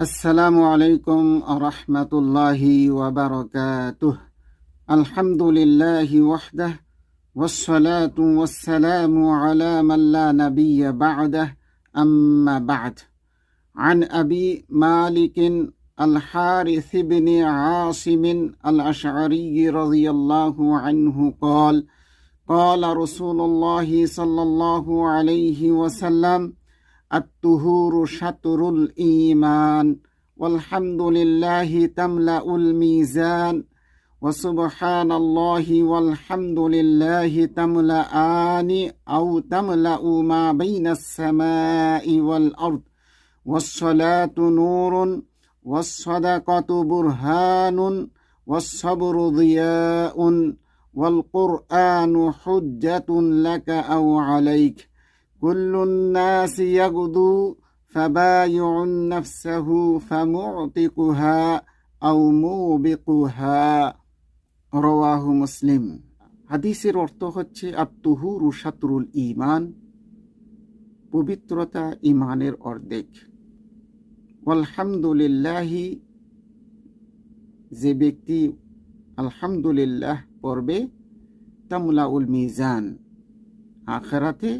السلام عليكم ورحمة الله وبركاته. الحمد لله وحده والصلاة والسلام على من لا نبي بعده أما بعد. عن أبي مالك الحارث بن عاصم الأشعري رضي الله عنه قال قال رسول الله صلى الله عليه وسلم الطهور شطر الإيمان والحمد لله تملأ الميزان وسبحان الله والحمد لله تملأان أو تملأ ما بين السماء والأرض والصلاة نور والصدقة برهان والصبر ضياء والقرآن حجة لك أو عليك كل الناس يغدو فبايع نفسه فمعتقها أو موبقها رواه মুসলিম হাদিসের অর্থ হচ্ছে আত্মহুরু শাতরুল ইমান পবিত্রতা ইমানের অর্ধেক আলহামদুলিল্লাহি যে ব্যক্তি আলহামদুলিল্লাহ পড়বে তামলাউল মিজান আখেরাতে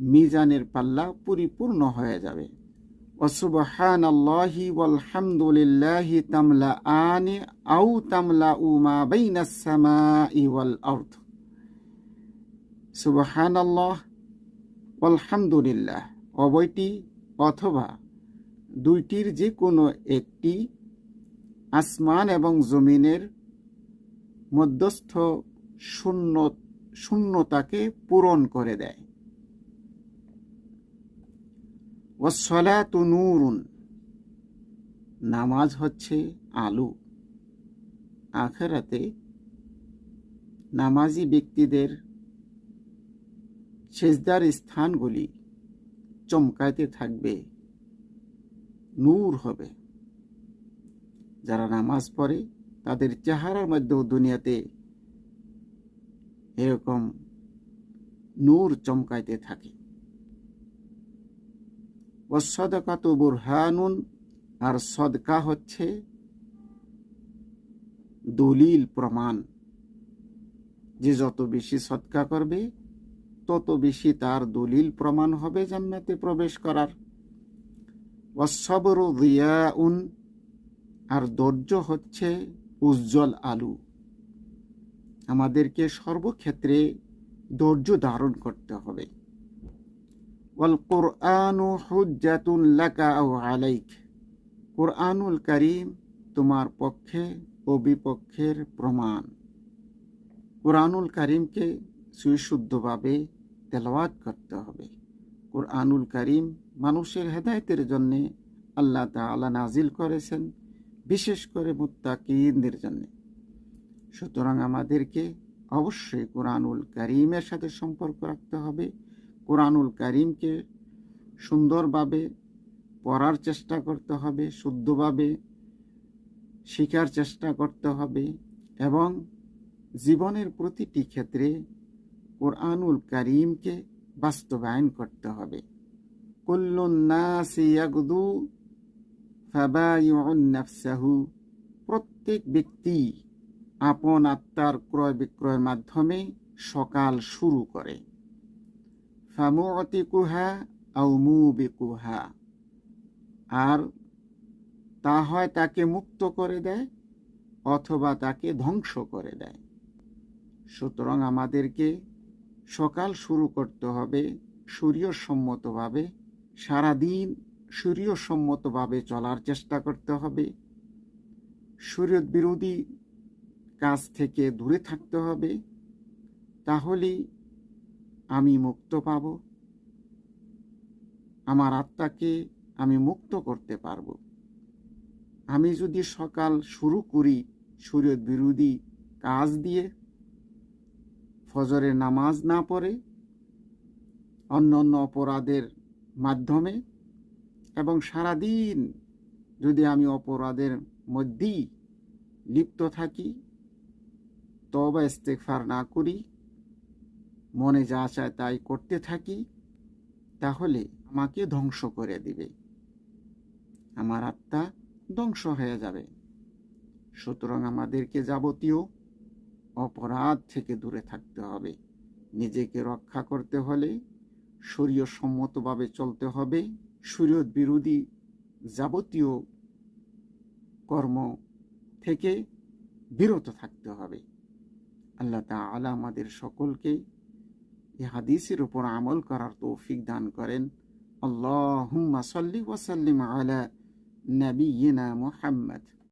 মিজানের পাল্লা পরিপূর্ণ হয়ে যাবে। ওসুবহান আল্লাহি ওয়ালহামদুলিল্লাহি তামলা আনি আউ তামলা উমা বাইনাস সামাই ওয়াল আরদ। সুবহান আল্লাহ আলহামদুলিল্লাহ অবয়টি অথবা দুইটির যে কোনো একটি আসমান এবং জমিনের মধ্যস্থ শূন্য শূন্যতাকে পূরণ করে দেয়। ওসলাতু নূরুন। নামাজ হচ্ছে আলু। আখেরাতে নামাজি ব্যক্তিদের সেজদার স্থানগুলি চমকাইতে থাকবে। নূর হবে। যারা নামাজ পড়ে, তাদের চেহারার মধ্যেও দুনিয়াতে এরকম নূর চমকাইতে থাকে। ওসদকাত বুরহানুন, আর সদকা হচ্ছে দলিল প্রমাণ। যে যত বেশি সদকা করবে, তত বেশি তার দলিল প্রমাণ হবে জান্নাতে প্রবেশ করার। রিয়াউন আর ধৈর্য হচ্ছে উজ্জ্বল আলু। আমাদেরকে সর্বক্ষেত্রে ধৈর্য ধারণ করতে হবে। কোরআনু হুজ্জাতুন লাকা আও আলাইক কোরআনুল করিম তোমার পক্ষে ও বিপক্ষের প্রমাণ। কোরআনুল করিমকে সুশুদ্ধভাবে তেলাওয়াত করতে হবে। কোরআনুল করিম মানুষের হেদায়তের জন্য আল্লাহ তাআলা নাজিল করেছেন, বিশেষ করে মুত্তাকিনদের জন্য। সুতরাং আমাদেরকে অবশ্যই কোরআনুল করিমের সাথে সম্পর্ক রাখতে হবে। কোরআনুল করিমকে সুন্দরভাবে পড়ার চেষ্টা করতে হবে, শুদ্ধভাবে শেখার চেষ্টা করতে হবে এবং জীবনের প্রতিটি ক্ষেত্রে কোরআনুল করিমকে বাস্তবায়ন করতে হবে। কুল্লুন্নাসিয়াগদু ফাবায়ুন্নাফসাহু প্রত্যেক ব্যক্তি আপন আত্মার ক্রয় বিক্রয়ের মাধ্যমে সকাল শুরু করে। ফামুতিকুহা আউ মুবিকুহা। আর তা হয় তাকে মুক্ত করে দেয়, অথবা তাকে ধ্বংস করে দেয়। সুতরাং আমাদেরকে সকাল শুরু করতে হবে সূর্যসম্মতভাবে, সারাদিন সূর্যসম্মতভাবে চলার চেষ্টা করতে হবে। সূর্য বিরোধী কাজ থেকে দূরে থাকতে হবে, তাহলেই আমি মুক্ত পাব। আমার আত্মাকে আমি মুক্ত করতে পারব। আমি যদি সকাল শুরু করি সূর্য বিরোধী কাজ দিয়ে, ফজরের নামাজ না পড়ে, অন্য অন্য অপরাধের মাধ্যমে, এবং সারাদিন যদি আমি অপরাধের মধ্যেই লিপ্ত থাকি তবা ইস্তেকফার না করি মনে যা চায় তাই করতে থাকি, তাহলে আমাকে ধ্বংস করে দিবে। আমার আত্মা ধ্বংস হয়ে যাবে। সুতরাং আমাদেরকে যাবতীয় অপরাধ থেকে দূরে থাকতে হবে। নিজেকে রক্ষা করতে হলে শরীয় সম্মতভাবে চলতে হবে। শরীয়ত বিরোধী যাবতীয় কর্ম থেকে বিরত থাকতে হবে। আল্লাহ তাআলা আমাদের সকলকে এই হাদিসের উপর আমল করার তৌফিক দান করেন। আল্লাহ সাল্লি ওয়াসাল্লিম আলা নবীনা মুহাম্মদ।